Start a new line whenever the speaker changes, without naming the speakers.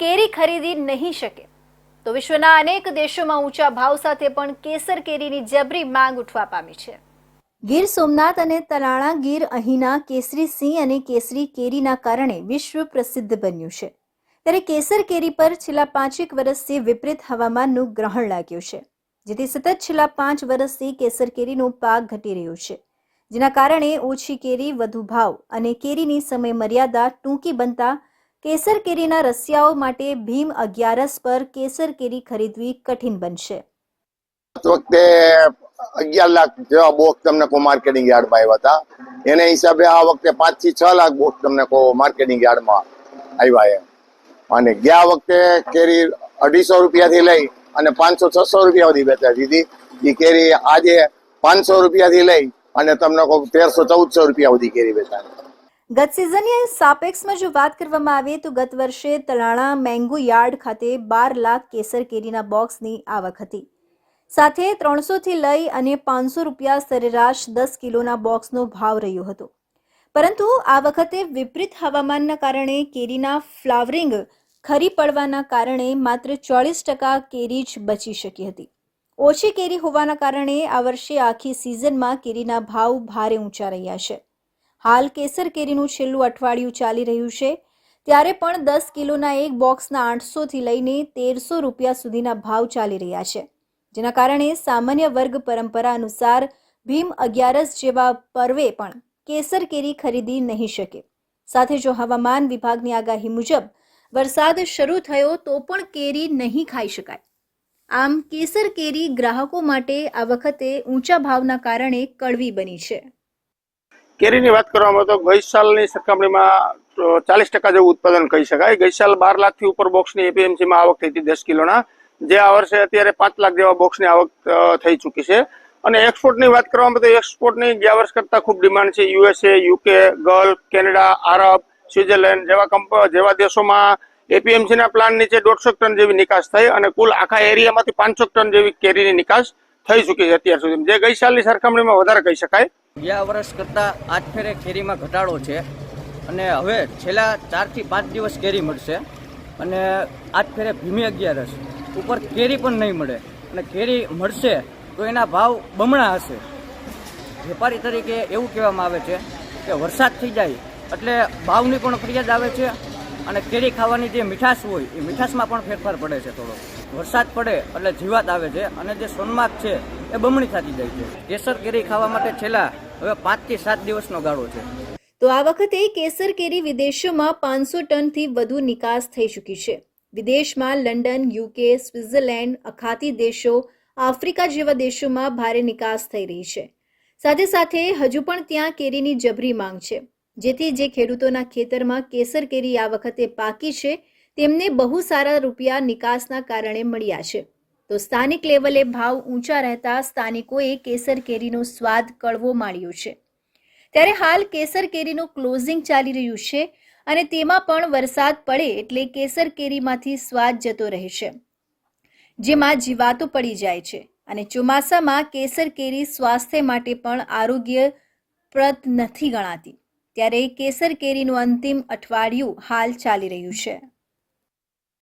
કેરી ખરીદી નહીં શકે. તો વિશ્વના અનેક દેશોમાં ઊંચા ભાવ સાથે પણ કેસર કેરીની જબરી માંગ ઉઠવા પામી છે. ગીર સોમનાથ અને તલાણા ગીર અહીંના કેસરી સિંહ અને કેસરી કેરીના કારણે વિશ્વ પ્રસિદ્ધ બન્યું છે. ત્યારે કેસર કેરી પર છેલ્લા પાંચેક વર્ષથી વિપરીત હવામાનનું ગ્રહણ લાગ્યું છે, જેથી સતત છેલ્લા પાંચ વર્ષથી કેસર કેરીનો પાક ઘટી રહ્યો છે. જેના કારણે ઓછી કેરી, વધુ ભાવ અને કેરીની સમય મર્યાદા ટૂંકી બનતા કેસર કેરીના રસિયાઓ માટે ભીમ અગિયારસ પર કેસર કેરી ખરીદવી કઠિન બનશે.
વખતે અગિયાર લાખ જેવા બોક્સ તમને કો માર્કેટિંગ યાર્ડમાં આવ્યા હતા એને હિસાબે આ વખતે પાંચથી છ લાખ બોક્સ તમને કો માર્કેટિંગ યાર્ડમાં આવ્યા એમ. અને ગયા વખતે કેરી અઢીસો રૂપિયાથી લઈ અને પાંચસો છસો રૂપિયા સુધી વેચાતી હતી એ કેરી આજે પાંચસો રૂપિયાથી લઈ અને તમને કહું તેરસો ચૌદસો રૂપિયા સુધી કેરી વેચાય
ગત સિઝનની સાપેક્ષમાં જો વાત કરવામાં આવે તો ગત વર્ષે તલાણા મેંગો યાર્ડ ખાતે બાર લાખ કેસર કેરીના બોક્સની આવક હતી. સાથે ત્રણસોથી લઈ અને પાંચસો રૂપિયા સરેરાશ દસ કિલોના બોક્સનો ભાવ રહ્યો હતો. પરંતુ આ વખતે વિપરીત હવામાનના કારણે કેરીના ફ્લાવરિંગ ખરી પડવાના કારણે માત્ર ચોળીસ ટકા કેરી જ બચી શકી હતી. ઓછી કેરી હોવાના કારણે આ વર્ષે આખી સિઝનમાં કેરીના ભાવ ભારે ઊંચા રહ્યા છે. હાલ કેસર કેરીનું છેલ્લું અઠવાડિયું ચાલી રહ્યું છે. ત્યારે પણ દસ કિલોના એક બોક્સના આઠસોથી લઈને તેરસો રૂપિયા સુધીના ભાવ ચાલી રહ્યા છે. જેના કારણે સામાન્ય વર્ગ પરંપરા અનુસાર ભીમ અગિયારસ જેવા પર્વે પણ કેસર કેરી ખરીદી નહીં શકે. સાથે જો હવામાન વિભાગની આગાહી મુજબ, વરસાદ શરૂ થયો તો પણ કેરી નહીં ખાઈ શકાય. આમ, કેસર કેરી ગ્રાહકો માટે આ વખતે ઊંચા ભાવના કારણે કડવી બની છે.
કેરીની વાત કરવામાં તો ગઈ સાલની સરખામણીમાં ચાલીસ ટકા જેવું ઉત્પાદન કહી શકાય. ગઈ સાલ બાર લાખથી ઉપર બોક્સની એપીએમસીમાં આવક થઈ હતી દસ કિલોના. જે આ વર્ષે અત્યારે પાંચ લાખ જેવા બોક્સની આવક થઈ ચૂકી છે. અને એક્સપોર્ટની વાત કરવામાં તો એક્સપોર્ટની ગયા વર્ષ કરતાં ખૂબ ડિમાન્ડ છે. USA, UK, Gulf, Canada, Arab Switzerland જેવા કંપ, જેવા દેશોમાં એપીએમસીના પ્લાન નીચે દોઢસો ટન જેવી નિકાસ થઈ અને કુલ આખા એરિયામાંથી પાંચસો ટન જેવી કેરીની નિકાસ થઈ ચૂકી અત્યાર સુધી. જે ગઈ સાલની સરખામણીમાં વધારે કહી શકાય.
ગયા વર્ષ કરતાં આજ ફેરે કેરીમાં ઘટાડો છે અને હવે છેલ્લા ચારથી પાંચ દિવસ કેરી મળશે અને આજ ફેરે ભીમી અગિયારસ. ઉપર કેરી પણ નહીં મળે. અને કેરી મળશે તો એના ભાવ બમણા હશે. વેપારી તરીકે એવું કહેવામાં આવે છે કે વરસાદ થઈ જાય એટલે ભાવની પણ ફરિયાદ આવે છે અને કેરી ખાવાની જે મીઠાશ હોય, એ મીઠાશમાં પણ ફેરફાર પડે છે થોડો વરસાદ પડે એટલે જીવાત આવે છે અને જે સોનમાર્ગ છે, એ બમણી થતી જાય છે. કેસર કેરી ખાવા માટે છેલ્લા હવે પાંચથી સાત દિવસનો ગાળો છે.
તો આ વખતે કેસર કેરી વિદેશોમાં પાંચસો ટનથી વધુ નિકાસ થઈ ચૂકી છે. વિદેશમાં લંડન, યુકે, સ્વિટ્ઝરલેન્ડ, અખાતી દેશો, આફ્રિકા જેવા દેશોમાં ભારે નિકાસ થઈ રહી છે. સાથે સાથે હજુ પણ ત્યાં કેરીની જબરી માંગ છે. જેથી જે ખેડૂતોના ખેતરમાં કેસર કેરી આ વખતે પાકી છે તેમને બહુ સારા રૂપિયા નિકાસના કારણે મળ્યા છે. તો સ્થાનિક લેવલે ભાવ ઊંચા રહેતા સ્થાનિકોએ કેસર કેરીનો સ્વાદ કડવો માણ્યો છે. ત્યારે હાલ કેસર કેરીનું ક્લોઝિંગ ચાલી રહ્યું છે અને તેમાં પણ વરસાદ પડે એટલે કેસર કેરીમાંથી સ્વાદ જતો રહે છે. જેમાં જીવાતો પડી જાય છે અને ચોમાસામાં કેસર કેરી સ્વાસ્થ્ય માટે પણ આરોગ્યપ્રદ નથી ગણાતી. ત્યારે કેસર કેરીનું અંતિમ અઠવાડિયું હાલ ચાલી રહ્યું છે.